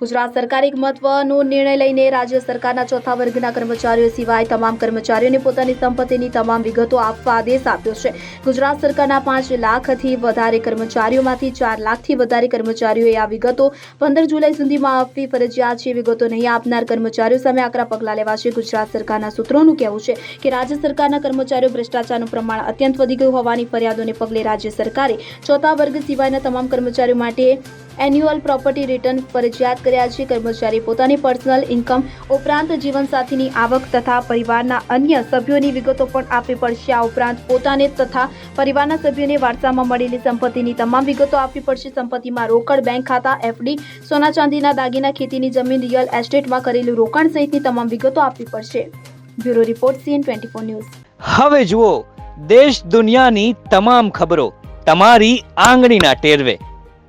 ગુજરાત સરકારે એક મહત્વનો નિર્ણય લઈને રાજ્ય સરકારના ચોથા વર્ગના કર્મચારીઓ સિવાય તમામ કર્મચારીઓને પોતાની સંપત્તિની તમામ વિગતો આપવા આદેશ આપ્યો છે. ગુજરાત સરકારના પાંચ લાખથી વધારે કર્મચારીઓમાંથી ચાર લાખથી વધારે કર્મચારીઓએ આ વિગતો પંદર જુલાઈ સુધીમાં આપવી ફરજિયાત છે. વિગતો નહીં આપનાર કર્મચારીઓ સામે આકરા પગલાં લેવાશે ગુજરાત સરકારના સૂત્રોનું કહેવું છે કે રાજ્ય સરકારના કર્મચારીઓ ભ્રષ્ટાચારનું પ્રમાણ અત્યંત વધી ગયું હોવાની ફરિયાદોને પગલે રાજ્ય સરકારે ચોથા વર્ગ સિવાયના તમામ કર્મચારીઓ માટે એન્યુઅલ પ્રોપર્ટી રિટર્ન ફરજિયાત કર્યા છે. કર્મચારી પોતાની પર્સનલ ઇન્કમ ઉપરાંત જીવનસાથીની આવક તથા પરિવારના અન્ય સભ્યોની વિગતો પણ આપવી પડશે. આ ઉપરાંત પોતાને તથા પરિવારના સભ્યોને વારસામાં મળેલી સંપત્તિની તમામ વિગતો આપવી પડશે. સંપત્તિમાં રોકડ, બેંક ખાતા એફડી સોના ચાંદીના દાગીના, ખેતીની જમીન, રિયલ એસ્ટેટમાં કરેલું રોકાણ સહિતની તમામ વિગતો આપવી પડશે. Bureau report, CN twenty four news. હવે જુઓ, દેશ દુનિયાની તમામ ખબરો તમારી આંગળીના ટેરવે.